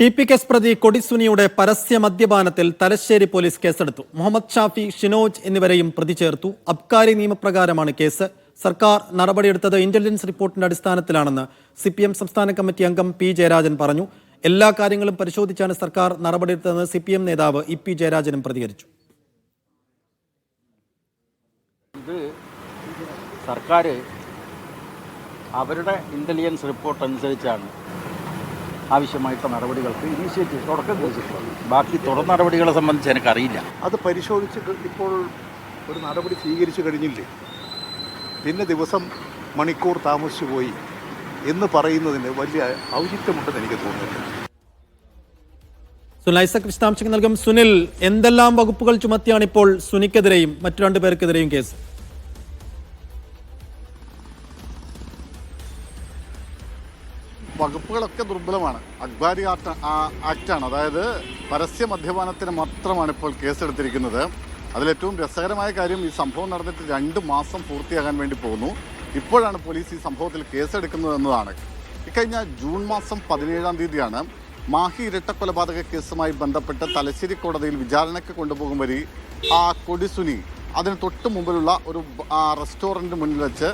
T P case പ്രതി കൊടിസുനിയുടെ പരസ്യ മദ്യപാനത്തിൽ Thalassery police കേസെടുത്തു. മുഹമ്മദ് ഷാഫി ഷിനോജ് എന്നിവരെയും പ്രതി ചേർത്തു. അബ്കാരി നിയമപ്രകാരമാണ് കേസ്. സർക്കാർ നടപടിയെടുത്തത് ഇന്റലിജൻസ് റിപ്പോർട്ടിന്റെ അടിസ്ഥാനത്തിലാണെന്ന് സി പി എം സംസ്ഥാന കമ്മിറ്റി അംഗം പി ജയരാജൻ പറഞ്ഞു. എല്ലാ കാര്യങ്ങളും പരിശോധിച്ചാണ് സർക്കാർ നടപടിയെടുത്തതെന്ന് സി പി എം നേതാവ് ഇ പി ജയരാജനും പ്രതികരിച്ചു. ഇത് സർക്കാർ അവരുടെ ഇന്റലിജൻസ് റിപ്പോർട്ട് അനുസരിച്ചാണ് ആവശ്യമായിട്ടുള്ള നടപടികൾക്ക് ഇനീഷ്യേറ്റീവ് തുടക്കം കുറിച്ചിട്ടുള്ളത് ബാക്കി തുടർ നടപടികളെ സംബന്ധിച്ച് എനിക്കറിയില്ല. അത് പരിശോധിച്ച് ഇപ്പോൾ ഒരു നടപടി സ്വീകരിച്ചു കഴിഞ്ഞില്ലേ? പിന്നെ ദിവസം മണിക്കൂർ താമസിച്ചു പോയി എന്ന് പറയുന്നതിന് വലിയ ഔചിത്യമുണ്ടെന്ന് എനിക്ക് തോന്നുന്നു സുനിൽ ഐസക് വിശദാംശങ്ങൾ നൽകും. സുനിൽ എന്തെല്ലാം വകുപ്പുകൾ ചുമത്തിയാണ് ഇപ്പോൾ സുനിക്കെതിരെയും മറ്റു രണ്ടു പേർക്കെതിരെയും കേസ്? വകുപ്പുകളൊക്കെ ദുർബലമാണ്. അക്ബാരി ആക്ട് ആ- ആക്ടാണ് അതായത് പരസ്യ മദ്യപാനത്തിന് മാത്രമാണ് ഇപ്പോൾ കേസെടുത്തിരിക്കുന്നത്. അതിലേറ്റവും രസകരമായ കാര്യം ഈ സംഭവം നടന്നിട്ട് രണ്ട് മാസം പൂർത്തിയാകാൻ വേണ്ടി പോകുന്നു. ഇപ്പോഴാണ് പോലീസ് ഈ സംഭവത്തിൽ കേസെടുക്കുന്നത് എന്നതാണ്. ഇക്കഴിഞ്ഞ ജൂൺ മാസം പതിനേഴാം തീയതിയാണ് മാഹി ഇരട്ട കൊലപാതക കേസുമായി ബന്ധപ്പെട്ട് തലശ്ശേരി കോടതിയിൽ വിചാരണയ്ക്ക് കൊണ്ടുപോകും വരി ആ കൊടിസുനി. അതിന് തൊട്ട് മുമ്പിലുള്ള ഒരു റെസ്റ്റോറന്റ് മുന്നിൽ വെച്ച്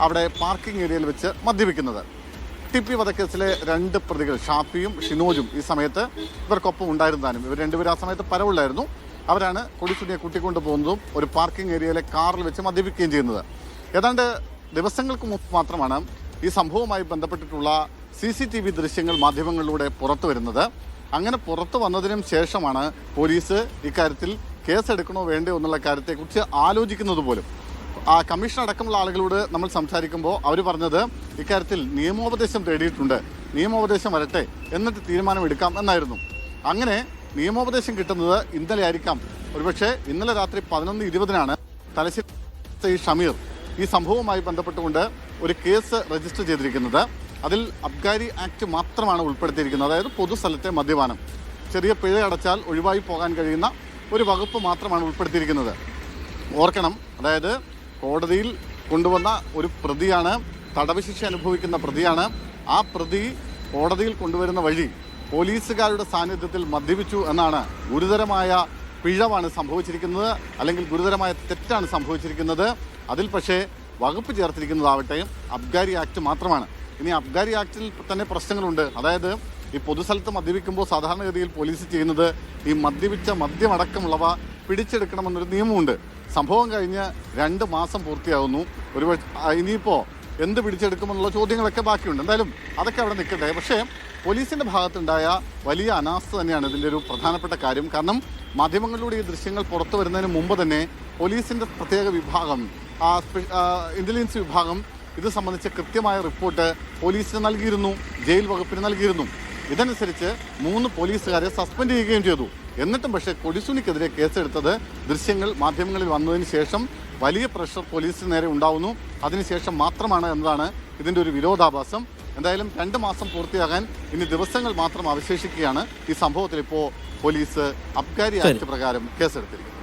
അവിടെ പാർക്കിംഗ് ഏരിയയിൽ വെച്ച് മദ്യപിക്കുന്നത്. ടി പി വധക്കേസിലെ രണ്ട് പ്രതികൾ ഷാഫിയും ഷിനോജും ഈ സമയത്ത് ഇവർക്കൊപ്പം ഉണ്ടായിരുന്നാലും ഇവർ രണ്ടുപേരും ആ സമയത്ത് പരവുള്ളായിരുന്നു. അവരാണ് കൊടിസുനിയെ കൂട്ടിക്കൊണ്ടു പോകുന്നതും ഒരു പാർക്കിംഗ് ഏരിയയിലെ കാറിൽ വെച്ച് മദ്യപിക്കുകയും ചെയ്യുന്നത്. ഏതാണ്ട് ദിവസങ്ങൾക്ക് മുമ്പ് മാത്രമാണ് ഈ സംഭവവുമായി ബന്ധപ്പെട്ടിട്ടുള്ള സി സി ടി വി ദൃശ്യങ്ങൾ മാധ്യമങ്ങളിലൂടെ പുറത്തു വരുന്നത്. അങ്ങനെ പുറത്തു വന്നതിനും ശേഷമാണ് പോലീസ് ഇക്കാര്യത്തിൽ കേസെടുക്കണോ വേണ്ടയോ എന്നുള്ള കാര്യത്തെക്കുറിച്ച് ആലോചിക്കുന്നത് പോലും ആ കമ്മീഷൻ അടക്കമുള്ള ആളുകളോട് നമ്മൾ സംസാരിക്കുമ്പോൾ അവർ പറഞ്ഞത് ഇക്കാര്യത്തിൽ നിയമോപദേശം തേടിയിട്ടുണ്ട്. നിയമോപദേശം വരട്ടെ എന്നിട്ട് തീരുമാനമെടുക്കാം എന്നായിരുന്നു. അങ്ങനെ നിയമോപദേശം കിട്ടുന്നത് ഇന്നലെ ആയിരിക്കാം. ഒരുപക്ഷെ ഇന്നലെ രാത്രി പതിനൊന്ന് ഇരുപതിനാണ് തലശ്ശേരി ഷമീർ ഈ സംഭവവുമായി ബന്ധപ്പെട്ടുകൊണ്ട് ഒരു കേസ് രജിസ്റ്റർ ചെയ്തിരിക്കുന്നത്. അതിൽ അബ്ഗാരി ആക്ട് മാത്രമാണ് ഉൾപ്പെടുത്തിയിരിക്കുന്നത്. അതായത് പൊതുസ്ഥലത്തെ മദ്യപാനം. ചെറിയ പിഴ അടച്ചാൽ ഒഴിവായി പോകാൻ കഴിയുന്ന ഒരു വകുപ്പ് മാത്രമാണ് ഉൾപ്പെടുത്തിയിരിക്കുന്നത്. ഓർക്കണം അതായത് കോടതിയിൽ കൊണ്ടുവന്ന ഒരു പ്രതിയാണ് തടവ് ശിക്ഷ അനുഭവിക്കുന്ന പ്രതിയാണ്. ആ പ്രതി കോടതിയിൽ കൊണ്ടുവരുന്ന വഴി പോലീസുകാരുടെ സാന്നിധ്യത്തിൽ മദ്യപിച്ചു എന്നാണ് ഗുരുതരമായ പിഴവാണ് സംഭവിച്ചിരിക്കുന്നത് അല്ലെങ്കിൽ ഗുരുതരമായ തെറ്റാണ് സംഭവിച്ചിരിക്കുന്നത്. അതിൽ പക്ഷേ വകുപ്പ് ചേർത്തിരിക്കുന്നതാവട്ടെ അബ്ഗാരി ആക്ട് മാത്രമാണ്. ഇനി അബ്ഗാരി ആക്ടിൽ തന്നെ പ്രശ്നങ്ങളുണ്ട്. അതായത് ഈ പൊതുസ്ഥലത്ത് മദ്യപിക്കുമ്പോൾ സാധാരണഗതിയിൽ പോലീസ് ചെയ്യുന്നത് ഈ മദ്യപിച്ച മദ്യമടക്കമുള്ളവ പിടിച്ചെടുക്കണമെന്നൊരു നിയമമുണ്ട്. സംഭവം കഴിഞ്ഞ് രണ്ട് മാസം പൂർത്തിയാവുന്നു. ഒരു ഇനിയിപ്പോൾ എന്ത് പിടിച്ചെടുക്കുമെന്നുള്ള ചോദ്യങ്ങളൊക്കെ ബാക്കിയുണ്ട്. എന്തായാലും അതൊക്കെ അവിടെ നിൽക്കട്ടെ. പക്ഷേ പോലീസിന്റെ ഭാഗത്തുണ്ടായ വലിയ അനാസ്ഥ തന്നെയാണ് ഇതിന്റെ ഒരു പ്രധാനപ്പെട്ട കാര്യം. കാരണം മാധ്യമങ്ങളിലൂടെ ഈ ദൃശ്യങ്ങൾ പുറത്തു വരുന്നതിന് മുമ്പ് തന്നെ പോലീസിന്റെ പ്രത്യേക വിഭാഗം ഇന്റലിജൻസ് വിഭാഗം ഇത് സംബന്ധിച്ച കൃത്യമായ റിപ്പോർട്ട് പോലീസിന് നൽകിയിരുന്നു ജയിൽ വകുപ്പിന് നൽകിയിരുന്നു. ഇതനുസരിച്ച് മൂന്ന് പോലീസുകാരെ സസ്പെൻഡ് ചെയ്യുകയും ചെയ്തു. എന്നിട്ടും പക്ഷേ കൊടിസുനിക്കെതിരെ കേസെടുത്തത് ദൃശ്യങ്ങൾ മാധ്യമങ്ങളിൽ വന്നതിന് ശേഷം വലിയ പ്രഷർ പോലീസിന് നേരെ ഉണ്ടാവുന്നു. അതിനുശേഷം മാത്രമാണ് എന്നതാണ് ഇതിന്റെ ഒരു വിരോധാഭാസം. എന്തായാലും രണ്ട് മാസം പൂർത്തിയാകാൻ ഇനി ദിവസങ്ങൾ മാത്രം അവശേഷിക്കുകയാണ്. ഈ സംഭവത്തിൽ ഇപ്പോൾ പോലീസ് അബ്കാരി ആക്ട് പ്രകാരം കേസെടുത്തിരിക്കുന്നത്